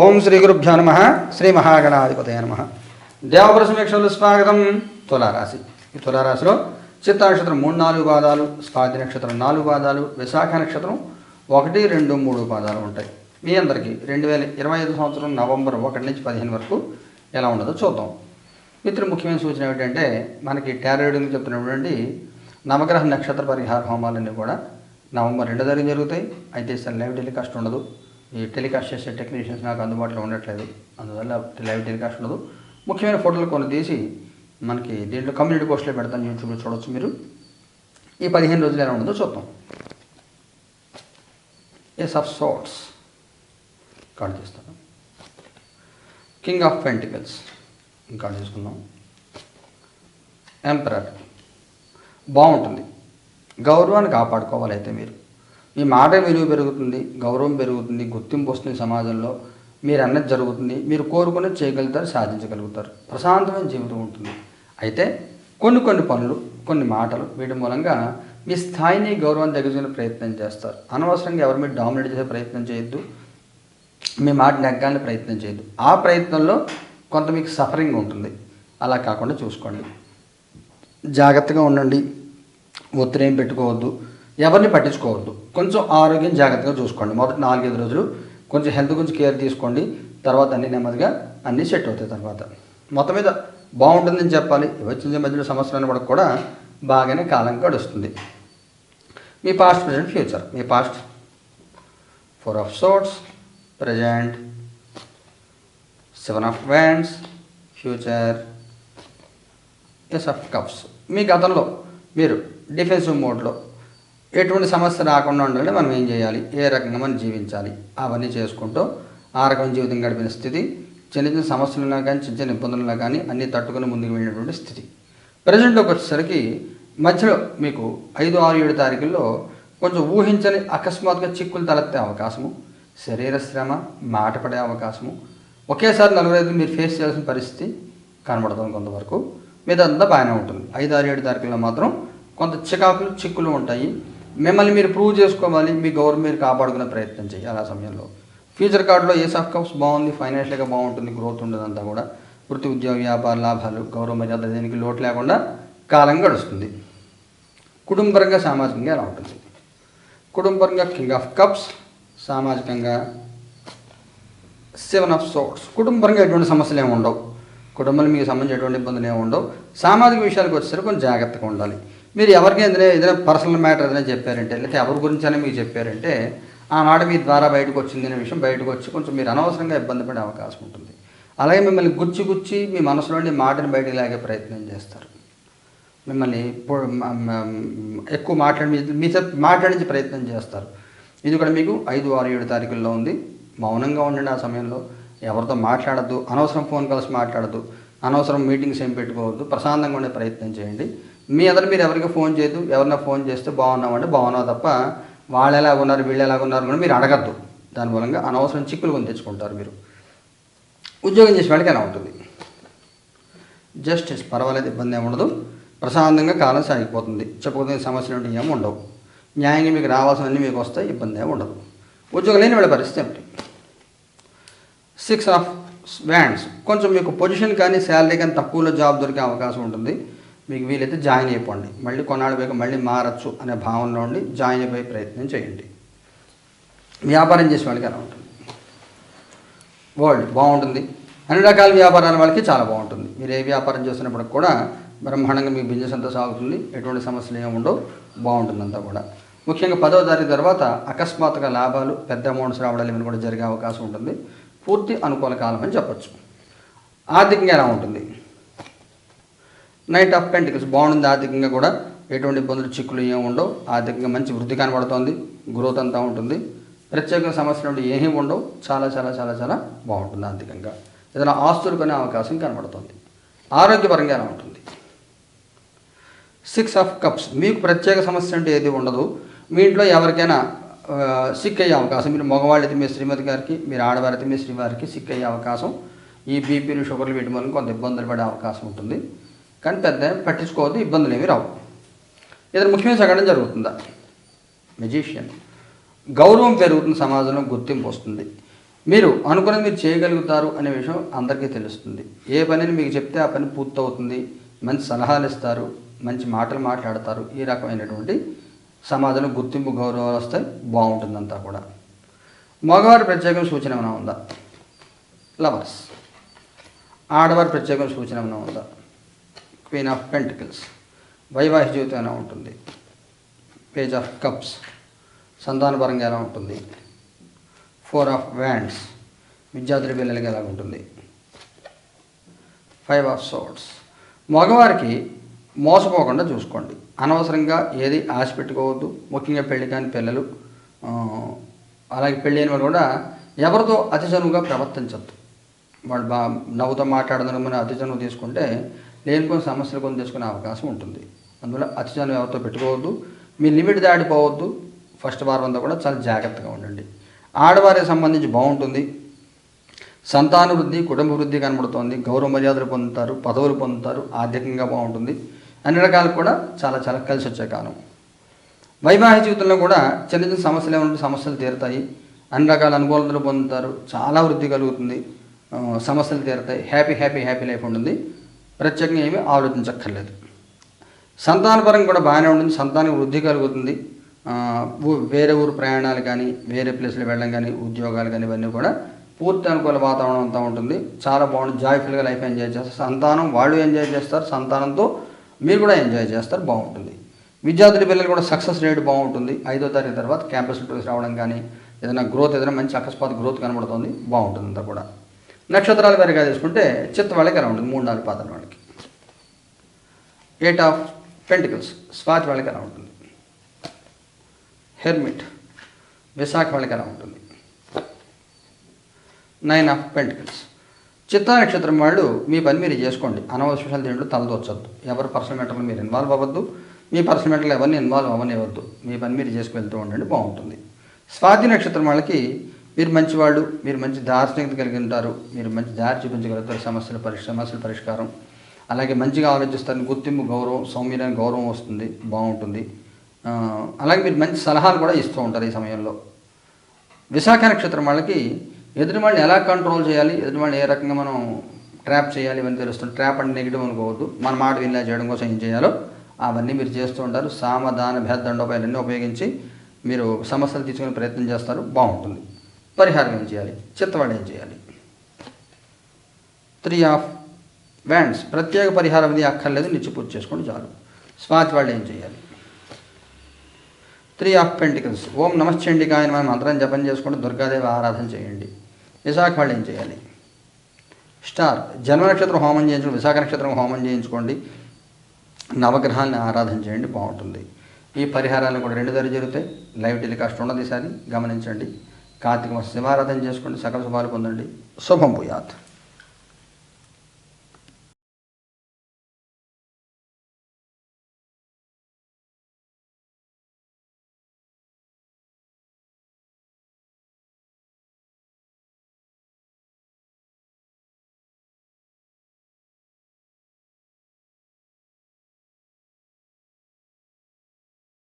ఓం శ్రీ గురుభ్యో నమ. శ్రీ మహాగణాధిపతయ నమ. దేవపుర సమీక్షలు స్వాగతం. తులారాశి. ఈ తులారాశిలో చిత్త నక్షత్రం మూడు నాలుగు పాదాలు స్వాతి నక్షత్రం నాలుగు పాదాలు విశాఖ నక్షత్రం ఒకటి రెండు మూడు పాదాలు ఉంటాయి. మీ అందరికీ రెండు వేల ఇరవై ఐదు సంవత్సరం నవంబర్ ఒకటి నుంచి పదిహేను వరకు ఎలా ఉండదో చూద్దాం. మిత్రులు ముఖ్యమైన సూచన ఏమిటంటే మనకి టారోడింగ్ చెప్తున్నటువంటి నవగ్రహ నక్షత్ర పరిహార హోమాలన్నీ కూడా నవంబర్ రెండో తారీఖు జరుగుతాయి. అయితే సార్ లైవ్ టెలికాస్ట్ ఉండదు. ఈ టెలికాస్ట్ చేసే టెక్నీషియన్స్ నాకు అందుబాటులో ఉండట్లేదు. అందువల్ల లైవ్ టెలికాస్ట్ ఉండదు. ముఖ్యమైన ఫోటోలు కొన్ని తీసి మనకి దీంట్లో కమ్యూనిటీ పోస్ట్లో పెడతాను యూట్యూబ్లో చూడొచ్చు మీరు. ఈ పదిహేను రోజులు ఎలా ఉండదో చూద్దాం. ఎస్ ఆఫ్ సోట్స్ కార్డు తీస్తాను. కింగ్ ఆఫ్ పెంటికల్స్ కార్డు తీసుకుందాం. ఎంపరర్ బాగుంటుంది. గౌరవాన్ని కాపాడుకోవాలి అయితే మీరు. మీ మాట విలువ పెరుగుతుంది గౌరవం పెరుగుతుంది గుర్తింపు వస్తుంది సమాజంలో. మీరు అన్నది జరుగుతుంది మీరు కోరుకుని చేయగలుగుతారు సాధించగలుగుతారు. ప్రశాంతమైన జీవితం ఉంటుంది. అయితే కొన్ని కొన్ని పనులు కొన్ని మాటలు వీటి మూలంగా మీ స్థాయిని గౌరవం తగ్గించుకునే ప్రయత్నం చేస్తారు. అనవసరంగా ఎవరి మీద డామినేట్ చేసే ప్రయత్నం చేయొద్దు. మీ మాట నెగ్గాలని ప్రయత్నం చేయదు ఆ ప్రయత్నంలో కొంత మీకు సఫరింగ్ ఉంటుంది. అలా కాకుండా చూసుకోండి. జాగ్రత్తగా ఉండండి. ఒత్తిడి ఏం పెట్టుకోవద్దు. ఎవరిని పట్టించుకోవద్దు. కొంచెం ఆరోగ్యం జాగ్రత్తగా చూసుకోండి. మొదటి నాలుగైదు రోజులు కొంచెం హెల్త్ గురించి కేర్ తీసుకోండి. తర్వాత అన్ని నెమ్మదిగా అన్నీ సెట్ అవుతాయి తర్వాత. మొత్తం మీద బాగుంటుందని చెప్పాలి. వచ్చిన మధ్యలో సంవత్సరాన్ని కూడా కూడా బాగానే కాలం గడుస్తుంది. మీ past present future me past four of swords present seven of wands future ace of cups మీ గతంలో మీరు డిఫెన్సివ్ మోడ్లో ఎటువంటి సమస్య రాకుండా ఉండాలంటే మనం ఏం చేయాలి? ఏ రకంగా మనం జీవించాలి? అవన్నీ చేసుకుంటూ ఆ రకం జీవితం గడిపిన స్థితి చిన్న చిన్న సమస్యలున్నా కానీ చిన్న చిన్న ఇబ్బందులున్నా కానీ అన్నీ తట్టుకుని ముందుకు వెళ్ళినటువంటి స్థితి. ప్రజెంట్లోకి వచ్చేసరికి మధ్యలో మీకు ఐదు ఆరు ఏడు తారీఖుల్లో కొంచెం ఊహించని అకస్మాత్తుగా చిక్కులు తలెత్తే అవకాశము శరీర శ్రమ మాట పడే అవకాశము ఒకేసారి నలభై ఐదు మీరు ఫేస్ చేయాల్సిన పరిస్థితి కనబడుతుంది కొంతవరకు. మీదంతా బాగానే ఉంటుంది. ఐదు ఆరు ఏడు తారీఖుల్లో మాత్రం కొంత చికాకులు చిక్కులు ఉంటాయి. మిమ్మల్ని మీరు ప్రూవ్ చేసుకోవాలి మీ గౌరవం మీరు కాపాడుకునే ప్రయత్నం చేయాలి ఆ సమయంలో. ఫ్యూచర్ కార్డులో ఏస్ ఆఫ్ కప్స్ బాగుంది ఫైనాన్షియల్గా బాగుంటుంది గ్రోత్ ఉండదంతా కూడా. వృత్తి ఉద్యోగ వ్యాపార లాభాలు గౌరవ మర్యాద దేనికి లోటు లేకుండా కాలం గడుస్తుంది. కుటుంబపరంగా సామాజికంగా ఎలా ఉంటుంది? కుటుంబపరంగా కింగ్ ఆఫ్ కప్స్ సామాజికంగా సెవెన్ ఆఫ్ సోట్స్ కుటుంబపరంగా ఎటువంటి సమస్యలు ఏమి ఉండవు. కుటుంబంలో మీకు సంబంధించిన ఎటువంటి ఇబ్బందులు ఏమి ఉండవు. సామాజిక విషయాలకు వచ్చేసరికి కొంచెం జాగ్రత్తగా ఉండాలి. మీరు ఎవరికి ఏదైనా ఏదైనా పర్సనల్ మ్యాటర్ ఏదైనా చెప్పారంటే లేకపోతే ఎవరి గురించి అయినా మీకు చెప్పారంటే ఆ మీ ద్వారా బయటకు వచ్చింది అనే విషయం బయటకు వచ్చి కొంచెం మీరు అనవసరంగా ఇబ్బంది పడే అవకాశం ఉంటుంది. అలాగే మిమ్మల్ని గుచ్చి గుచ్చి మీ మనసులోని మాటను బయటకు లాగే ప్రయత్నం చేస్తారు. మిమ్మల్ని ఎక్కువ మాట్లాడి మీ- మీతో మాట్లాడించే ప్రయత్నం చేస్తారు. ఇది కూడా మీకు ఐదు ఆరు ఏడు తారీఖుల్లో ఉంది. మౌనంగా ఉండండి ఆ సమయంలో. ఎవరితో మాట్లాడద్దు. అనవసరం ఫోన్ కాల్స్ మాట్లాడద్దు. అనవసరం మీటింగ్స్ ఏం పెట్టుకోవద్దు. ప్రశాంతంగా ఉండే ప్రయత్నం చేయండి. మీ ఎదురు మీరు ఎవరికి ఫోన్ చేయదు ఎవరినైనా ఫోన్ చేస్తే బాగున్నామంటే బాగున్నావు తప్ప వాళ్ళు ఎలా ఉన్నారు వీళ్ళు ఎలా ఉన్నారు కూడా మీరు అడగద్దు. దాని మూలంగా అనవసరం చిక్కులు కొని తెచ్చుకుంటారు మీరు. ఉద్యోగం చేసే వాళ్ళకి ఎలా ఉంటుంది? జస్టిస్ పర్వాలేదు ఇబ్బంది ఏమి ఉండదు. ప్రశాంతంగా కాలం సాగిపోతుంది. చెప్పకపోతే సమస్యలు అంటే ఏమి ఉండవు. న్యాయంగా మీకు రావాల్సినవన్నీ మీకు వస్తాయి ఇబ్బంది ఏమి ఉండదు. ఉద్యోగం లేని వాళ్ళ పరిస్థితి ఏమిటి? సిక్స్ ఆఫ్ వ్యాండ్స్ కొంచెం మీకు పొజిషన్ కానీ శాలరీ కానీ తక్కువలో జాబ్ దొరికే అవకాశం ఉంటుంది. మీకు వీలైతే జాయిన్ అయిపోండి. మళ్ళీ కొన్నాళ్ళు పోయి మళ్ళీ మారచ్చు అనే భావనలో ఉండి జాయిన్ అయిపోయే ప్రయత్నం చేయండి. వ్యాపారం చేసే వాళ్ళకి ఎలా ఉంటుంది? వరల్డ్ బాగుంటుంది. అన్ని రకాల వ్యాపారాల వాళ్ళకి చాలా బాగుంటుంది. మీరు ఏ వ్యాపారం చేస్తున్నప్పుడు కూడా బ్రహ్మాండంగా మీ బిజినెస్ అంతా సాగుతుంది. ఎటువంటి సమస్యలు ఏమి ఉండవు. బాగుంటుంది అంతా కూడా. ముఖ్యంగా పదో తారీఖు తర్వాత అకస్మాత్తుగా లాభాలు పెద్ద అమౌంట్స్ రావడాలు ఇవన్నీ కూడా జరిగే అవకాశం ఉంటుంది. పూర్తి అనుకూల కాలం అని చెప్పచ్చు. ఆర్థికంగా ఎలా ఉంటుంది? నైట్ ఆఫ్ పెంటికల్స్ బాగుంది ఆర్థికంగా కూడా. ఎటువంటి ఇబ్బందులు చిక్కులు ఏమి ఉండవు. ఆర్థికంగా మంచి వృద్ధి కనబడుతోంది. గ్రోత్ అంతా ఉంటుంది. ప్రత్యేక సమస్యలు అంటే ఏమీ ఉండవు. చాలా చాలా చాలా చాలా బాగుంటుంది ఆర్థికంగా. ఏదైనా ఆస్తులు కొనే అవకాశం కనబడుతుంది. ఆరోగ్యపరంగా ఎలా ఉంటుంది. సిక్స్ ఆఫ్ కప్స్ మీకు ప్రత్యేక సమస్య అంటే ఏది ఉండదు. మీ ఇంట్లో ఎవరికైనా సిక్ అయ్యే అవకాశం మీరు మగవాళ్ళైతే మీ శ్రీమతి గారికి మీరు ఆడవారైతే మీ శ్రీవారికి సిక్ అయ్యే అవకాశం. ఈ బీపీలు షుగర్లు వీటి వల్ల కొంత ఇబ్బందులు పడే అవకాశం ఉంటుంది. కానీ పెద్ద పట్టించుకోవద్దు ఇబ్బందులు ఏమి రావు. ఏదైనా ముఖ్యమైన సగడం జరుగుతుందా? మెజీషియన్. గౌరవం పెరుగుతుంది సమాజంలో గుర్తింపు వస్తుంది. మీరు అనుకున్నది మీరు చేయగలుగుతారు అనే విషయం అందరికీ తెలుస్తుంది. ఏ పనిని మీకు చెప్తే ఆ పని పూర్తవుతుంది మంచి సలహాలు ఇస్తారు మంచి మాటలు మాట్లాడతారు ఈ రకమైనటువంటి సమాజంలో గుర్తింపు గౌరవాలు వస్తాయి బాగుంటుందంతా కూడా. మగవారి ప్రత్యేకం సూచన ఏమైనా ఉందా? లవర్స్. ఆడవారి ప్రత్యేకం సూచన ఏమైనా ఉందా? క్వీన్ ఆఫ్ పెంటికల్స్ వైవాహిక జీవితం ఎలా ఉంటుంది? పేజ్ ఆఫ్ కప్స్ సంతానపరంగా ఎలా ఉంటుంది? ఫోర్ ఆఫ్ వ్యాండ్స్ విద్యార్థుల పిల్లలకి ఎలా ఉంటుంది? ఫైవ్ ఆఫ్ సోట్స్ మగవారికి మోసపోకుండా చూసుకోండి. అనవసరంగా ఏది ఆశ పెట్టుకోవద్దు. ముఖ్యంగా పెళ్ళి కాని పిల్లలు అలాగే పెళ్ళి అయిన వాళ్ళు కూడా ఎవరితో అతి చనువుగా ప్రవర్తించద్దు. వాళ్ళు బా నవ్వుతో మాట్లాడడం అతి చనువు తీసుకుంటే లేనిపోయిన సమస్యలు కొని తెచ్చుకునే అవకాశం ఉంటుంది. అందువల్ల అతి ఎవరితో పెట్టుకోవద్దు. మీ లిమిట్ దాటిపోవద్దు. ఫస్ట్ వారం అంతా కూడా చాలా జాగ్రత్తగా ఉండండి. ఆడవారికి సంబంధించి బాగుంటుంది. సంతాన వృద్ధి కుటుంబ వృద్ధి కనబడుతోంది. గౌరవ మర్యాదలు పొందుతారు. పదవులు పొందుతారు. ఆర్థికంగా బాగుంటుంది. అన్ని రకాలు కూడా చాలా చాలా కలిసి వచ్చే కాలం. వైవాహిక జీవితంలో కూడా చిన్న చిన్న సమస్యలు ఏమంటే సమస్యలు తీరుతాయి. అన్ని రకాల అనుకూలతలు పొందుతారు. చాలా వృద్ధి కలుగుతుంది. సమస్యలు తీరుతాయి. హ్యాపీ హ్యాపీ హ్యాపీ లైఫ్ ఉంటుంది. ప్రత్యేకంగా ఏమీ ఆలోచించక్కర్లేదు. సంతానపరంగా కూడా బాగానే ఉంటుంది. సంతానం వృద్ధి కలుగుతుంది. వేరే ఊరు ప్రయాణాలు కానీ వేరే ప్లేస్లో వెళ్ళడం కానీ ఉద్యోగాలు కానీ ఇవన్నీ కూడా పూర్తి అనుకూల వాతావరణం అంతా ఉంటుంది. చాలా బాగుంటుంది. జాయ్ఫుల్గా లైఫ్ ఎంజాయ్ చేస్తారు. సంతానం వాళ్ళు ఎంజాయ్ చేస్తారు. సంతానంతో మీరు కూడా ఎంజాయ్ చేస్తారు. బాగుంటుంది. విద్యార్థుల పిల్లలు కూడా సక్సెస్ రేట్ బాగుంటుంది. ఐదో తారీఖు తర్వాత క్యాంపస్ టూర్స్ రావడం కానీ ఏదైనా గ్రోత్ ఏదైనా మంచి అకస్మాత్ గ్రోత్ కనబడుతుంది. బాగుంటుంది అంతా కూడా. నక్షత్రాల వారిగా తీసుకుంటే చిత్త వాళ్ళకి ఎలా ఉంటుంది? మూడు నాలుగు పాదాల వాళ్ళకి. ఎయిట్ ఆఫ్ పెంటికల్స్ స్వాతి వాళ్ళకి ఎలా ఉంటుంది? హెర్మిట్ విశాఖ వాళ్ళకి ఎలా ఉంటుంది? నైన్ ఆఫ్ పెంటికల్స్ చిత్తా నక్షత్రం వాళ్ళు మీ పని మీరు చేసుకోండి. అనవసరాలు దీంట్లో తలదొచ్చద్దు ఎవరు పర్సనల్ మ్యాటర్లో మీరు ఇన్వాల్వ్ అవ్వద్దు. మీ పర్సనల్ మ్యాటర్లో ఎవరిని ఇన్వాల్వ్ అవ్వనివ్వద్దు. మీ పని మీరు చేసుకువెళ్తూ ఉండండి బాగుంటుంది. స్వాతి నక్షత్రం వాళ్ళకి మీరు మంచివాళ్ళు మీరు మంచి దార్శనికత కలిగి ఉంటారు మీరు మంచి దారి చూపించగలుగుతారు సమస్యల పరిష్ సమస్యల పరిష్కారం. అలాగే మంచిగా ఆలోచిస్తారు గుర్తింపు గౌరవం సౌమ్యమైన గౌరవం వస్తుంది బాగుంటుంది. అలాగే మీరు మంచి సలహాలు కూడా ఇస్తూ ఉంటారు ఈ సమయంలో. విశాఖ నక్షత్రం వాళ్ళకి ఎదుటి వాళ్ళని ఎలా కంట్రోల్ చేయాలి ఎదుటి వాళ్ళని ఏ రకంగా మనం ట్రాప్ చేయాలి ఇవన్నీ తెలుస్తుంది ట్రాప్ అంటే నెగిటివ్ అనుకోవద్దు. మన మాట వినలా చేయడం కోసం ఏం చేయాలో అవన్నీ మీరు చేస్తూ ఉంటారు. సామధాన భేదండోపాయాలన్నీ ఉపయోగించి మీరు సమస్యలు తీసుకునే ప్రయత్నం చేస్తారు. బాగుంటుంది. పరిహారం ఏం చేయాలి? చిత్తవాడు ఏం చేయాలి? త్రీ ఆఫ్ వ్యాండ్స్ ప్రత్యేక పరిహారం అనేది అక్కర్లేదు నిచ్చి పూజ చేసుకోండి చాలు. స్వాతి వాళ్ళు ఏం చేయాలి? త్రీ ఆఫ్ పెంటికల్స్ ఓం నమశ్చండికాయ మనం మంత్రం జపం చేసుకుంటూ దుర్గాదేవి ఆరాధన చేయండి. విశాఖ వాళ్ళు ఏం చేయాలి? స్టార్ జన్మ నక్షత్రం హోమం చేయించుకోండి విశాఖ నక్షత్రం హోమం చేయించుకోండి. నవగ్రహాన్ని ఆరాధన చేయండి బాగుంటుంది. ఈ పరిహారాలు కూడా రెండు ధర జరుగుతాయి. లైవ్ టెలికాస్ట్ ఉన్నది ఈసారి గమనించండి. కార్తీక మాస శివారాధన చేసుకోండి సకల శుభాలు పొందండి. శుభం భూయాత్.